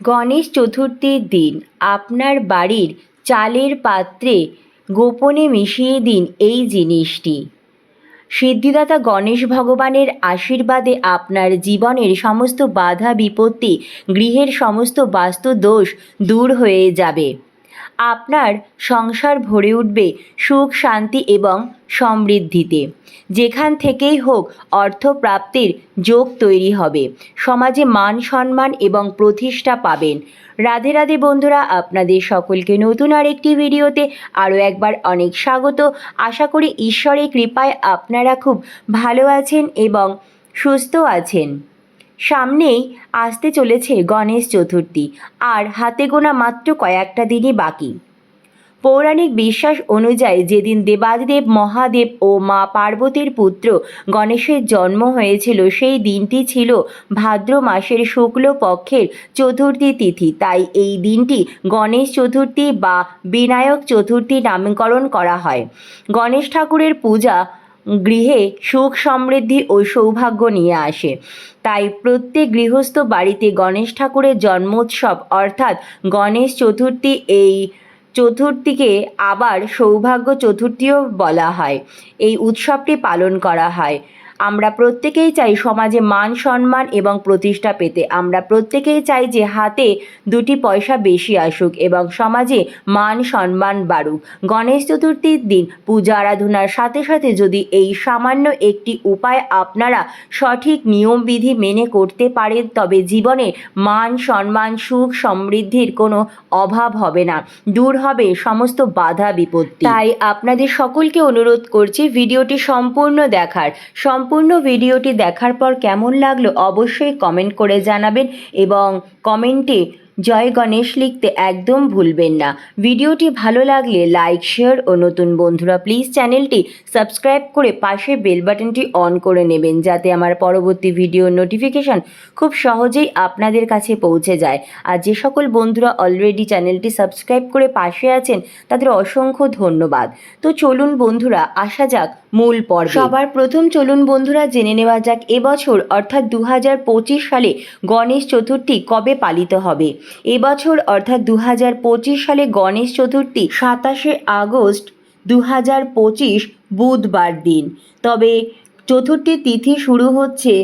গণেশ চতুর্থীর দিন আপনার বাড়ির চালের পাত্রে গোপনে মিশিয়ে দিন এই জিনিসটি। সিদ্ধিদাতা গণেশ ভগবানের আশীর্বাদে আপনার জীবনের সমস্ত বাধা বিপত্তি গৃহের সমস্ত বাস্তু দোষ দূর হয়ে যাবে। আপনার সংসার ভরে উঠবে সুখ, শান্তি এবং সমৃদ্ধিতে। যেখান থেকেই হোক অর্থপ্রাপ্তির যোগ তৈরি হবে। সমাজে মান সম্মান এবং প্রতিষ্ঠা পাবেন। রাধে রাধে বন্ধুরা, আপনাদের সকলকে নতুন আরেকটি ভিডিওতে আরও একবার অনেক স্বাগত। আশা করি ঈশ্বরের কৃপায় আপনারা খুব ভালো আছেন এবং সুস্থ আছেন। সামনেই আসতে চলেছে গণেশ চতুর্থী, আর হাতে গোনা মাত্র কয়েকটা দিনই বাকি। পৌরাণিক বিশ্বাস অনুযায়ী যেদিন দেবাদিদেব, মহাদেব ও মা পার্বতীর পুত্র গণেশের জন্ম হয়েছিল, সেই দিনটি ছিল ভাদ্র মাসের শুক্ল পক্ষের চতুর্থী তিথি। তাই এই দিনটি গণেশ চতুর্থী বা বিনায়ক চতুর্থী নামকরণ করা হয়। গণেশ ঠাকুরের পূজা গৃহে সুখ সমৃদ্ধি ও সৌভাগ্য নিয়ে আসে। তাই প্রত্যেক গৃহস্থ বাড়িতে গণেশ ঠাকুরের জন্মোৎসব অর্থাৎ গণেশ চতুর্থী এই চতুর্থীকে আবার সৌভাগ্য চতুর্থীও বলা হয়। এই উৎসবটি পালন করা হয়। আমরা প্রত্যেকেই চাই সমাজে মান, সম্মান এবং প্রতিষ্ঠা পেতে। আমরা প্রত্যেকেই চাই যে হাতে দুটি পয়সা বেশি আসুক এবং সমাজে মান, সম্মান বাড়ুক। গণেশ চতুর্থীর দিন পূজা আরাধনার সাথে সাথে যদি এই সামান্য একটি উপায় আপনারা সঠিক নিয়মবিধি মেনে করতে পারেন, তবে জীবনে মান, সম্মান, সুখ সমৃদ্ধির কোনো অভাব হবে না। দূর হবে সমস্ত বাধা, বিপত্তি। তাই আপনাদের সকলকে অনুরোধ করছি ভিডিওটি সম্পূর্ণ দেখার। সম্পূর্ণ ভিডিওটি দেখার পর কেমন লাগল অবশ্যই কমেন্ট করে জানাবেন এবং কমেন্টে জয় গণেশ লিখতে একদম ভুলবেন না। ভিডিওটি ভালো লাগলে লাইক, শেয়ার ও নতুন বন্ধুরা প্লিজ চ্যানেলটি সাবস্ক্রাইব করে পাশে বেল বাটনটি অন করে নেবেন যাতে আমার পরবর্তী ভিডিওর নোটিফিকেশান খুব সহজেই আপনাদের কাছে পৌঁছে যায়। আর যে সকল বন্ধুরা অলরেডি চ্যানেলটি সাবস্ক্রাইব করে পাশে আছেন, তাদের অসংখ্য ধন্যবাদ। তো চলুন বন্ধুরা, আসা যাক মূল পর্ব। সবার প্রথম চলুন বন্ধুরা, জেনে নেওয়া যাক এবছর অর্থাৎ দু হাজার পঁচিশ সালে গণেশ চতুর্থী কবে পালিত হবে। এবছর অর্থাৎ দু হাজার পঁচিশ সালে গণেশ চতুর্থী সাতাশে আগস্ট দু হাজার পঁচিশ বুধবার দিন। তবে চতুর্থী তিথি শুরু হচ্ছে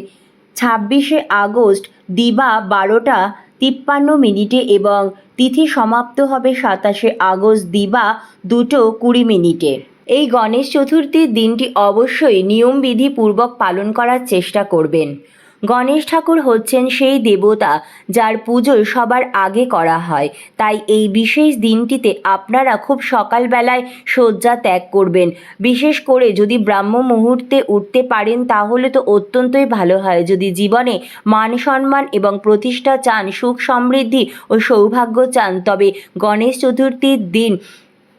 ছাব্বিশে আগস্ট দিবা বারোটা তিপ্পান্ন মিনিটে এবং তিথি সমাপ্ত হবে সাতাশে আগস্ট দিবা দুটো কুড়ি মিনিটে। এই গণেশ চতুর্থীর দিনটি অবশ্যই নিয়মবিধি পূর্বক পালন করার চেষ্টা করবেন। গণেশ ঠাকুর হচ্ছেন সেই দেবতা যার পুজো সবার আগে করা হয়। তাই এই বিশেষ দিনটিতে আপনারা খুব সকালবেলায় শয্যা ত্যাগ করবেন। বিশেষ করে যদি ব্রাহ্ম মুহূর্তে উঠতে পারেন, তাহলে তো অত্যন্তই ভালো হয়। যদি জীবনে মান সম্মান এবং প্রতিষ্ঠা চান, সুখ সমৃদ্ধি ও সৌভাগ্য চান, তবে গণেশ চতুর্থীর দিন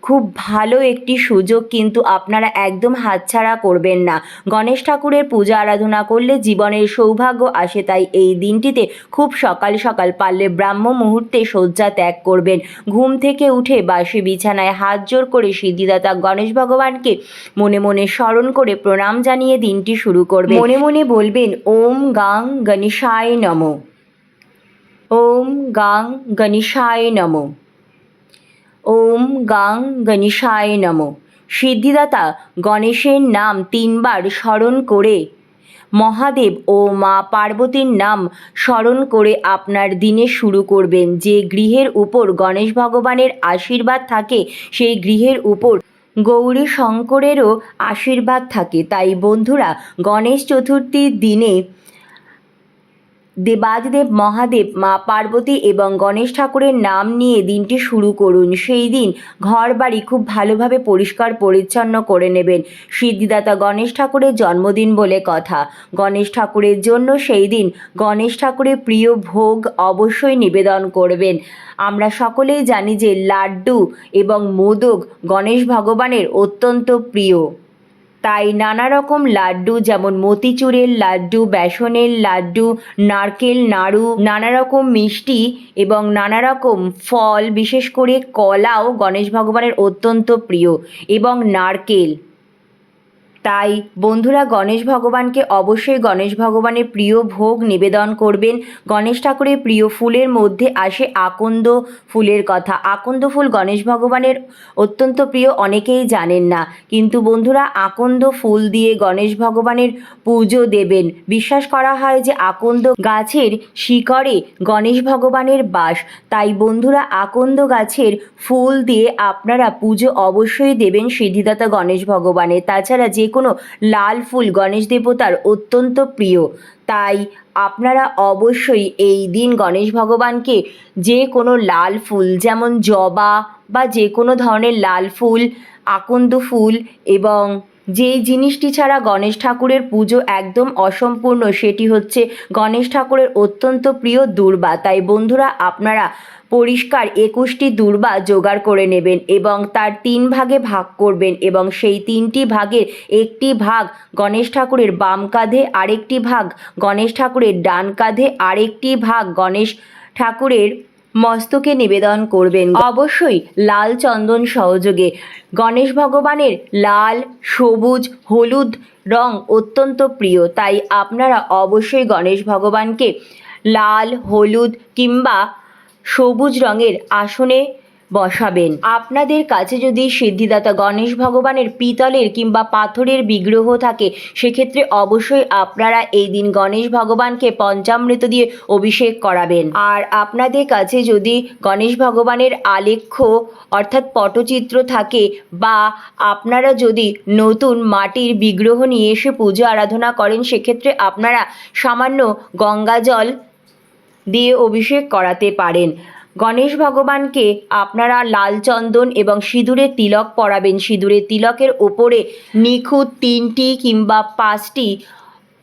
খুব ভালো একটি সুযোগ কিন্তু আপনারা একদম হাতছাড়া করবেন না। গণেশ ঠাকুরের পূজা আরাধনা করলে জীবনের সৌভাগ্য আসে তাই এই দিনটিতে খুব সকাল সকাল পারলে ব্রাহ্ম মুহূর্তে শয্যা ত্যাগ করবেন। ঘুম থেকে উঠে বাসি বিছানায় হাত জোর করে সিদ্ধিদাতা গণেশ ভগবানকে মনে মনে স্মরণ করে প্রণাম জানিয়ে দিনটি শুরু করবেন। মনে মনে বলবেন ওম গাং গণেশায় নম। ওম গাং গণেশায় নম। ওম গাং গণেশায় নম। সিদ্ধিদাতা গণেশের নাম তিনবার স্মরণ করে, মহাদেব ও মা পার্বতীর নাম স্মরণ করে আপনার দিনে শুরু করবেন। যে গৃহের উপর গণেশ ভগবানের আশীর্বাদ থাকে, সেই গৃহের উপর গৌরী শঙ্করেরও আশীর্বাদ থাকে। তাই বন্ধুরা, গণেশ চতুর্থীর দিনে দেবাদিদেব মহাদেব, মা পার্বতী এবং গণেশ ঠাকুরের নাম নিয়ে দিনটি শুরু করুন। সেই দিন ঘর বাড়ি খুব ভালোভাবে পরিষ্কার পরিচ্ছন্ন করে নেবেন। সিদ্ধিদাতা গণেশ ঠাকুরের জন্মদিন বলে কথা। গণেশ ঠাকুরের জন্য সেই দিন গণেশ ঠাকুরের প্রিয় ভোগ অবশ্যই নিবেদন করবেন। আমরা সকলেই জানি যে লাড্ডু এবং মোদক গণেশ ভগবানের অত্যন্ত প্রিয়। তাই নানা রকম লাড্ডু, যেমন মতিচুরের লাড্ডু, বেসনের লাড্ডু, নারকেল, নাড়ু, নানা রকম মিষ্টি এবং নানা রকম ফল, বিশেষ করে কলাও গণেশ ভগবানের অত্যন্ত প্রিয় এবং নারকেল। তাই বন্ধুরা গণেশ ভগবানকে অবশ্যই গণেশ ভগবানের প্রিয় ভোগ নিবেদন করবেন। গণেশ ঠাকুরের প্রিয় ফুলের মধ্যে আসে আকন্দ ফুলের কথা। আকন্দ ফুল গণেশ ভগবানের অত্যন্ত প্রিয়, অনেকেই জানেন না। কিন্তু বন্ধুরা, আকন্দ ফুল দিয়ে গণেশ ভগবানের পুজো দেবেন। বিশ্বাস করা হয় যে আকন্দ গাছের শিকড়ে গণেশ ভগবানের বাস। তাই বন্ধুরা, আকন্দ গাছের ফুল দিয়ে আপনারা পুজো অবশ্যই দেবেন সিদ্ধিদাতা গণেশ ভগবানের। তাছাড়া যে কোনো লাল ফুল গণেশ দেবতার অত্যন্ত প্রিয়। তাই আপনারা অবশ্যই এই দিন গণেশ ভগবানকে যে কোনো লাল ফুল, যেমন জবা বা যে কোনো ধরনের লাল ফুল, আকন্দ ফুল এবং যেই জিনিসটি ছাড়া গণেশ ঠাকুরের পুজো একদম অসম্পূর্ণ, সেটি হচ্ছে গণেশ ঠাকুরের অত্যন্ত প্রিয় দুর্বা। তাই বন্ধুরা, আপনারা পরিষ্কার একুশটি দুর্বা জোগাড় করে নেবেন এবং তার তিন ভাগে ভাগ করবেন এবং সেই তিনটি ভাগের একটি ভাগ গণেশ ঠাকুরের বাম কাঁধে, আরেকটি ভাগ গণেশ ঠাকুরের ডান কাঁধে, আরেকটি ভাগ গণেশ ঠাকুরের মস্তকে নিবেদন করবেন। অবশ্যই লাল চন্দন সহযোগে। গণেশ ভগবানের লাল, সবুজ, হলুদ রং অত্যন্ত প্রিয়। তাই আপনারা অবশ্যই গণেশ ভগবানকে লাল, হলুদ কিংবা সবুজ রঙের আসনে বসাবেন। আপনাদের কাছে যদি সিদ্ধিদাতা গণেশ ভগবানের পিতলের কিংবা পাথরের বিগ্রহ থাকে, সেক্ষেত্রে অবশ্যই আপনারা এই দিন গণেশ ভগবানকে পঞ্চামৃত দিয়ে অভিষেক করাবেন। আর আপনাদের কাছে যদি গণেশ ভগবানের আলেখ্য অর্থাৎ পটচিত্র থাকে বা আপনারা যদি নতুন মাটির বিগ্রহ নিয়ে এসে পুজো আরাধনা করেন, সেক্ষেত্রে আপনারা সামান্য গঙ্গা জল দিয়ে অভিষেক করাতে পারেন। গণেশ ভগবানকে আপনারা লাল চন্দন এবং সিঁদুরে তিলক পরাবেন। সিঁদুরে তিলকের ওপরে নিখুঁত তিনটি কিংবা পাঁচটি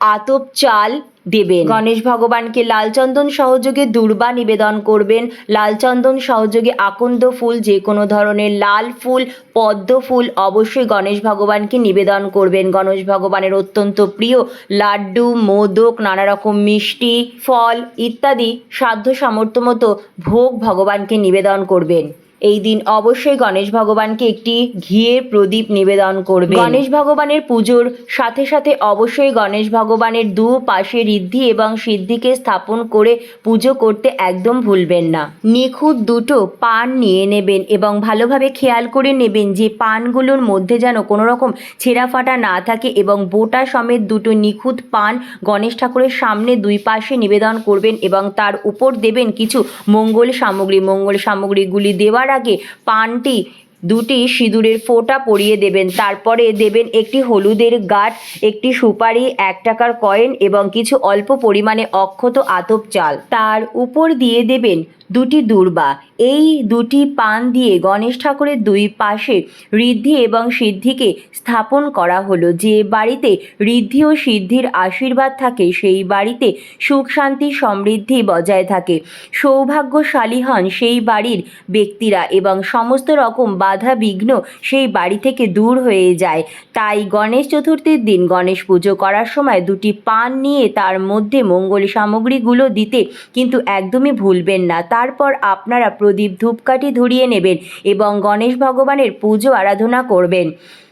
আতপ চাল দেবেন। গণেশ ভগবানকে লাল চন্দন সহযোগে দুর্বা নিবেদন করবেন। লাল চন্দন সহযোগে আকন্দ ফুল, যে কোনো ধরনের লাল ফুল, পদ্ম ফুল অবশ্যই গণেশ ভগবানকে নিবেদন করবেন। গণেশ ভগবানের অত্যন্ত প্রিয় লাড্ডু, মোদক নানা রকম মিষ্টি, ফল ইত্যাদি সাধ্য সামর্থ্য মতো ভোগ ভগবানকে নিবেদন করবেন। এই দিন অবশ্যই গণেশ ভগবানকে একটি ঘিয়ের প্রদীপ নিবেদন করবে গণেশ ভগবানের পুজোর সাথে সাথে অবশ্যই গণেশ ভগবানের দু পাশে ঋদ্ধি এবং সিদ্ধিকে স্থাপন করে পুজো করতে একদম ভুলবেন না। নিখুঁত দুটো পান নিয়ে নেবেন এবং ভালোভাবে খেয়াল করে নেবেন যে পানগুলোর মধ্যে যেন কোনো রকম ছেঁড়া ফাটা না থাকে এবং বোটা সমেত দুটো নিখুঁত পান গণেশ ঠাকুরের সামনে দুই পাশে নিবেদন করবেন এবং তার উপর দেবেন কিছু মঙ্গল সামগ্রী। মঙ্গল সামগ্রীগুলি দেওয়ার আগে পানটি দুটি সিঁদুরের ফোঁটা পরিয়ে দেবেন। তারপরে দেবেন একটি হলুদের গাঁট, একটি সুপারি, এক টাকার কয়েন এবং কিছু অল্প পরিমাণে অক্ষত আতপ চাল। তার উপর দিয়ে দেবেন দুটি দুর্বা। এই দুটি পান দিয়ে গণেশ ঠাকুরের দুই পাশে ঋদ্ধি এবং সিদ্ধিকে স্থাপন করা হলো। যে বাড়িতে ঋদ্ধি ও সিদ্ধির আশীর্বাদ থাকে, সেই বাড়িতে সুখ, শান্তি, সমৃদ্ধি বজায় থাকে। সৌভাগ্যশালী হন সেই বাড়ির ব্যক্তিরা এবং সমস্ত রকম বাধা বিঘ্ন সেই বাড়ি থেকে দূর হয়ে যায়। তাই গণেশ চতুর্থীর দিন গণেশ পুজো করার সময় দুটি পান নিয়ে তার মধ্যে মঙ্গল সামগ্রীগুলো দিতে কিন্তু একদমই ভুলবেন না। তারপর আপনারা প্রদীপ ধূপকাঠি ধরিয়ে নেবেন এবং গণেশ ভগবানের পুজো আরাধনা করবেন।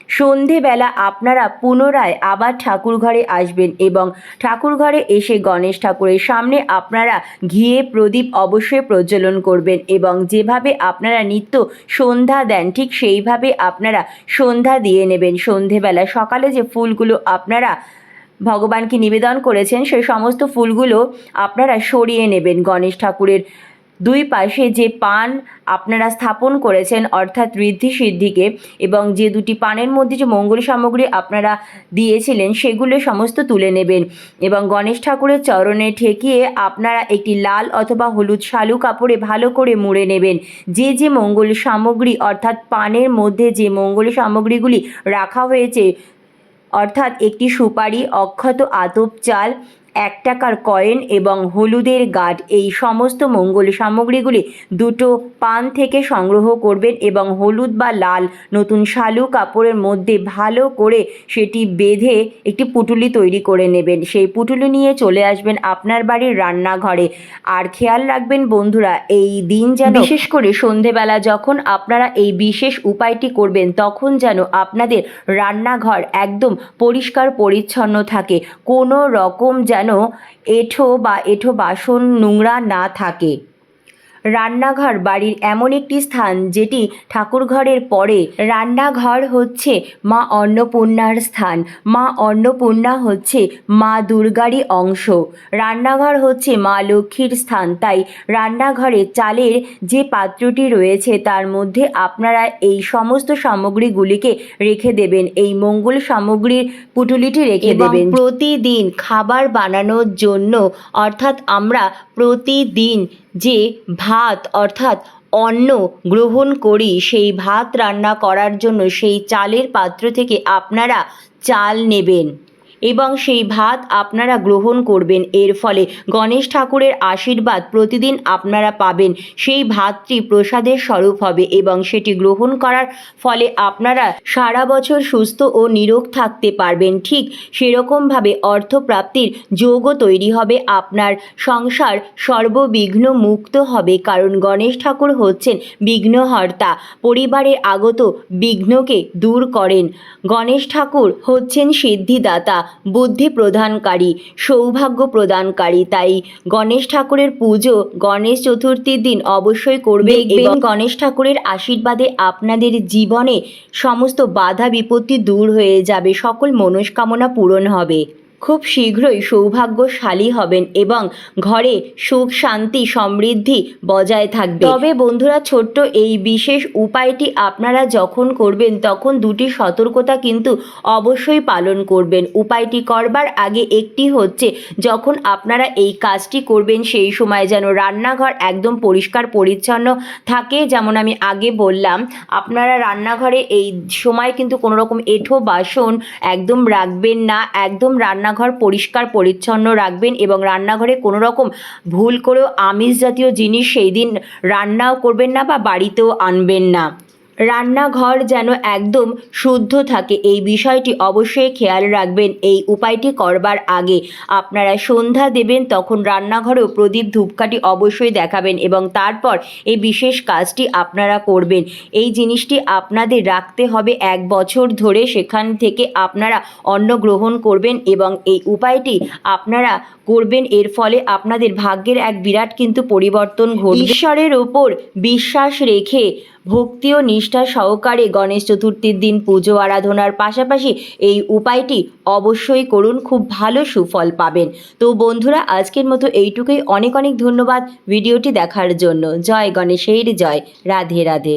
সন্ধেবেলা আপনারা পুনরায় আবার ঠাকুর ঘরে আসবেন এবং ঠাকুর ঘরে এসে গণেশ ঠাকুরের সামনে আপনারা ঘিয়ে প্রদীপ অবশ্যই প্রজ্বলন করবেন এবং যেভাবে আপনারা নিত্য সন্ধ্যা দেন, ঠিক সেইভাবে আপনারা সন্ধ্যা দিয়ে নেবেন। সন্ধেবেলা সকালে যে ফুলগুলো আপনারা ভগবানকে নিবেদন করেছেন সেই সমস্ত ফুলগুলো আপনারা সরিয়ে নেবেন গণেশ ঠাকুরের দুই পাশে যে পান আপনারা স্থাপন করেছেন, অর্থাৎ ঋদ্ধি সিদ্ধিকে এবং যে দুটি পানের মধ্যে যে মঙ্গল সামগ্রী আপনারা দিয়েছিলেন, সেগুলো সমস্ত তুলে নেবেন এবং গণেশ ঠাকুরের চরণে ঠেকিয়ে আপনারা একটি লাল অথবা হলুদ শালু কাপড়ে ভালো করে মুড়ে নেবেন। যে যে মঙ্গল সামগ্রী, অর্থাৎ পানের মধ্যে যে মঙ্গল সামগ্রীগুলি রাখা হয়েছে, অর্থাৎ একটি সুপারি, অক্ষত আতপ চাল এক টাকার কয়েন এবং হলুদের গাঁট এই সমস্ত মঙ্গল সামগ্রীগুলি দুটো পান থেকে সংগ্রহ করবেন এবং হলুদ বা লাল নতুন শালু কাপড়ের মধ্যে ভালো করে সেটি বেঁধে একটি পুটুলি তৈরি করে নেবেন। সেই পুটুলি নিয়ে চলে আসবেন আপনার বাড়ির রান্নাঘরে। আর খেয়াল রাখবেন বন্ধুরা, এই দিন যেন বিশেষ করে সন্ধেবেলা যখন আপনারা এই বিশেষ উপায়টি করবেন, তখন যেন আপনাদের রান্নাঘর একদম পরিষ্কার পরিচ্ছন্ন থাকে। কোনো রকম যেন এঁঠো বা এঁঠো বাসন নোংরা না থাকে। রান্নাঘর বাড়ির এমন একটি স্থান যেটি ঠাকুরঘরের পরে। রান্নাঘর হচ্ছে মা অন্নপূর্ণার স্থান। মা অন্নপূর্ণা হচ্ছে মা দুর্গারই অংশ। রান্নাঘর হচ্ছে মা লক্ষ্মীর স্থান। তাই রান্নাঘরে চালের যে পাত্রটি রয়েছে তার মধ্যে আপনারা এই সমস্ত সামগ্রীগুলিকে রেখে দেবেন। এই মঙ্গল সামগ্রীর পুটুলিটি রেখে দেবেন। প্রতিদিন খাবার বানানোর জন্য অর্থাৎ আমরা প্রতিদিন যে ভাত অর্থাৎ অন্ন গ্রহণ করি, সেই ভাত রান্না করার জন্য সেই চালের পাত্র থেকে আপনারা চাল নেবেন। এবং সেই ভাত আপনারা গ্রহণ করবেন। এর ফলে গণেশ ঠাকুরের আশীর্বাদ প্রতিদিন আপনারা পাবেন। সেই ভাতটি প্রসাদের স্বরূপ হবে এবং সেটি গ্রহণ করার ফলে আপনারা সারা বছর সুস্থ ও নিরোগ থাকতে পারবেন। ঠিক সেরকমভাবে অর্থপ্রাপ্তির যোগও তৈরি হবে। আপনার সংসার সর্ববিঘ্ন মুক্ত হবে কারণ গণেশ ঠাকুর হচ্ছেন বিঘ্নহর্তা। পরিবারের আগত বিঘ্নকে দূর করেন। গণেশ ঠাকুর হচ্ছেন সিদ্ধিদাতা। বুদ্ধি প্রদানকারী সৌভাগ্য প্রদানকারী। তাই গণেশ ঠাকুরের পুজো গণেশ চতুর্থীর দিন অবশ্যই করবে এবং গণেশ ঠাকুরের আশীর্বাদে আপনাদের জীবনে সমস্ত বাধা বিপত্তি দূর হয়ে যাবে। সকল মনস্কামনা পূরণ হবে। খুব শীঘ্রই সৌভাগ্যশালী হবেন এবং ঘরে সুখ, শান্তি, সমৃদ্ধি বজায় থাকবে। তবে বন্ধুরা, ছোট্ট এই বিশেষ উপায়টি আপনারা যখন করবেন, তখন দুটি সতর্কতা কিন্তু অবশ্যই পালন করবেন। উপায়টি করবার আগে একটি হচ্ছে, যখন আপনারা এই কাজটি করবেন, সেই সময় যেন রান্নাঘর একদম পরিষ্কার পরিচ্ছন্ন থাকে। যেমন আমি আগে বললাম, আপনারা রান্নাঘরে এই সময় কিন্তু কোনো রকম এঁঠো বাসন একদম রাখবেন না। একদম রান্নাঘর পরিষ্কার, পরিচ্ছন্ন রাখবেন এবং রান্নাঘরে কোনো রকম ভুল করেও আমিষ জাতীয় জিনিস সেই দিন রান্নাও করবেন না বা বাড়িতেও আনবেন না। রান্নাঘর যেন একদম শুদ্ধ থাকে। এই বিষয়টি অবশ্যই খেয়াল রাখবেন। এই উপায়টি করবার আগে আপনারা সন্ধ্যা দেবেন, তখন রান্নাঘরেও প্রদীপ ধূপকাঠি অবশ্যই দেখাবেন এবং তারপর এই বিশেষ কাজটি আপনারা করবেন। এই জিনিসটি আপনাদের রাখতে হবে এক বছর ধরে সেখান থেকে আপনারা অন্ন গ্রহণ করবেন এবং এই উপায়টি আপনারা করবেন। এর ফলে আপনাদের ভাগ্যের এক বিরাট কিন্তু পরিবর্তন ঘটবে। ঈশ্বরের ওপর বিশ্বাস রেখে ভক্তি ও নিষ্ঠা সহকারে গণেশ চতুর্থীর দিন পুজো আরাধনার পাশাপাশি এই উপায়টি অবশ্যই করুন, খুব ভালো সুফল পাবেন। তো বন্ধুরা, আজকের মতো এইটুকুই। অনেক অনেক ধন্যবাদ ভিডিওটি দেখার জন্য। জয় গণেশের জয়। রাধে রাধে।